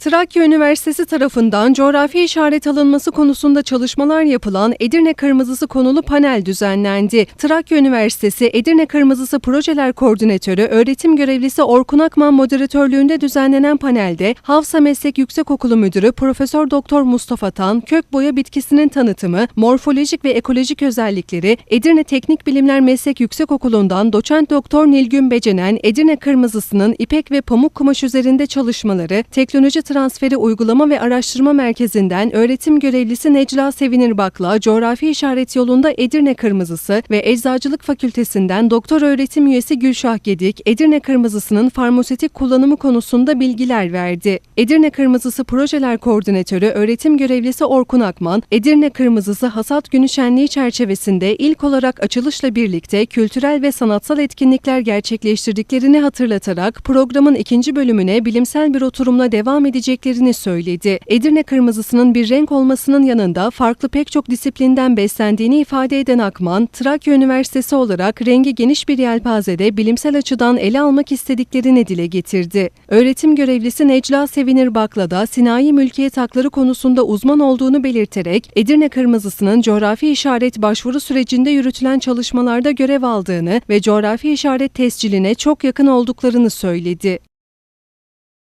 Trakya Üniversitesi tarafından coğrafi işaret alınması konusunda çalışmalar yapılan Edirne Kırmızısı konulu panel düzenlendi. Trakya Üniversitesi Edirne Kırmızısı Projeler Koordinatörü öğretim görevlisi Orkun Akman moderatörlüğünde düzenlenen panelde Havsa Meslek Yüksekokulu Müdürü Profesör Doktor Mustafa Tan, kök boya bitkisinin tanıtımı, morfolojik ve ekolojik özellikleri, Edirne Teknik Bilimler Meslek Yüksekokulu'ndan doçent doktor Nilgün Becenen, Edirne Kırmızısının ipek ve pamuk kumaş üzerinde çalışmaları, teknoloji transferi uygulama ve araştırma merkezinden öğretim görevlisi Necla Sevinir Bakla, coğrafi işaret yolunda Edirne Kırmızısı ve Eczacılık Fakültesinden doktor öğretim üyesi Gülşah Gedik, Edirne Kırmızısının farmasötik kullanımı konusunda bilgiler verdi. Edirne Kırmızısı Projeler Koordinatörü öğretim görevlisi Orkun Akman, Edirne Kırmızısı Hasat Günü Şenliği çerçevesinde ilk olarak açılışla birlikte kültürel ve sanatsal etkinlikler gerçekleştirdiklerini hatırlatarak programın ikinci bölümüne bilimsel bir oturumla devam edeceklerini söyledi. Edirne Kırmızısının bir renk olmasının yanında farklı pek çok disiplinden beslendiğini ifade eden Akman, Trakya Üniversitesi olarak rengi geniş bir yelpazede bilimsel açıdan ele almak istediklerini dile getirdi. Öğretim görevlisi Necla Sevinir Bakla da sinayi mülkiyet hakları konusunda uzman olduğunu belirterek Edirne Kırmızısının coğrafi işaret başvuru sürecinde yürütülen çalışmalarda görev aldığını ve coğrafi işaret tesciline çok yakın olduklarını söyledi.